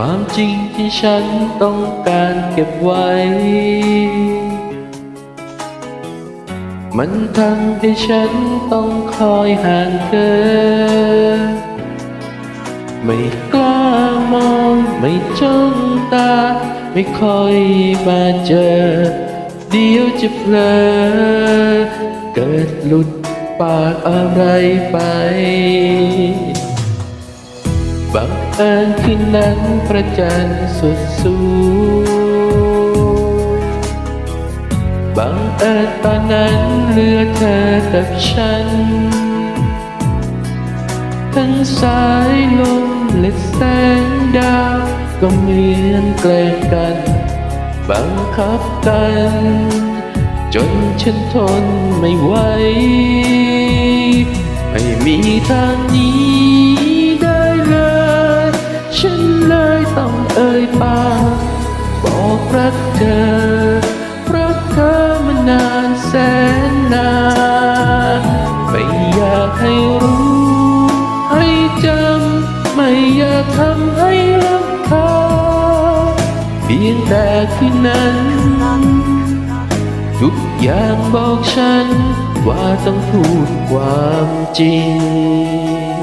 ความจริงที่ฉันต้องการเก็บไว้ มันทำให้ฉันต้องคอยห่างเธอ ไม่กล้ามองไม่จ้องตา ไม่คอยมาเจอ เดี๋ยวจะเพลอเกิดหลุดปากอะไรไปบัง อิญคืนนั้นพระจันสุดสูงบังเอิญตอนนั้นเหลือเธอกับฉัน ทั้งสายลมและแสงดาวก็เหมือนแกล้งกัน บังคับกัน จนฉันทนไม่ไหว ไม่มีทางนี้ รักเธอ รักเธอมานานแสนนานไม่อยากให้รู้ ให้จำ ไม่อยากทำให้รำคาเพียงแต่คืนนั้น ทุกอย่างบอกฉันว่าต้องพูดความจริง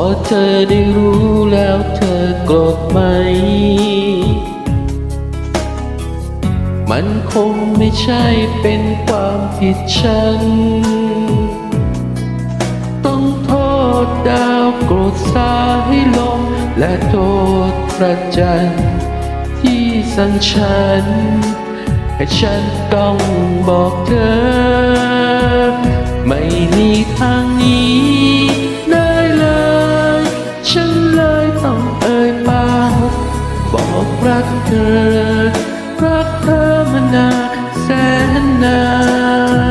อเธอได้รู้แล้วเธอโกรธไหม มันคงไม่ใช่เป็นความผิดฉัน ต้องโทษดาวโกรธสายลมและโทษพระจันทร์ที่สั่งฉัน ให้ฉันต้องบอกเธอ ไม่มีทางนี้ รักเธอ รักเธอมานานแสนนา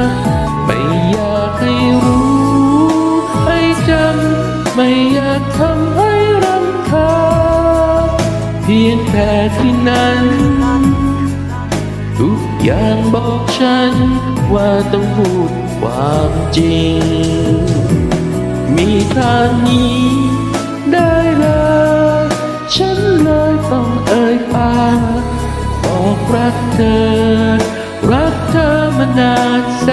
นไม่อยากให้รู้ ให้จำ ไม่อยากทำให้รำคาญเพียงแต่ที่นั้น ทุกอย่างบอกฉัน ว่าต้องพูดความจริง มีทางนี้ รักเธอ รักเธอมานานแส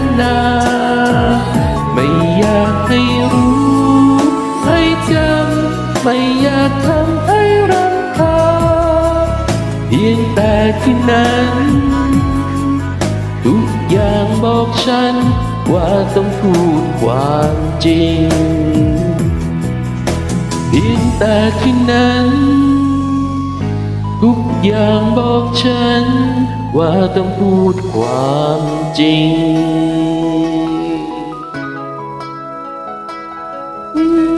นนานไม่อยากให้รู้ ให้จำไม่อยากทำให้รำคาญเพียงแต่ที่นั้น ทุกอย่างบอกฉัน ว่าต้องพูดความจริงเพียงแต่ที่นั้น อย่างบอกฉัน ว่าต้องพูดความจริง Mm-hmm.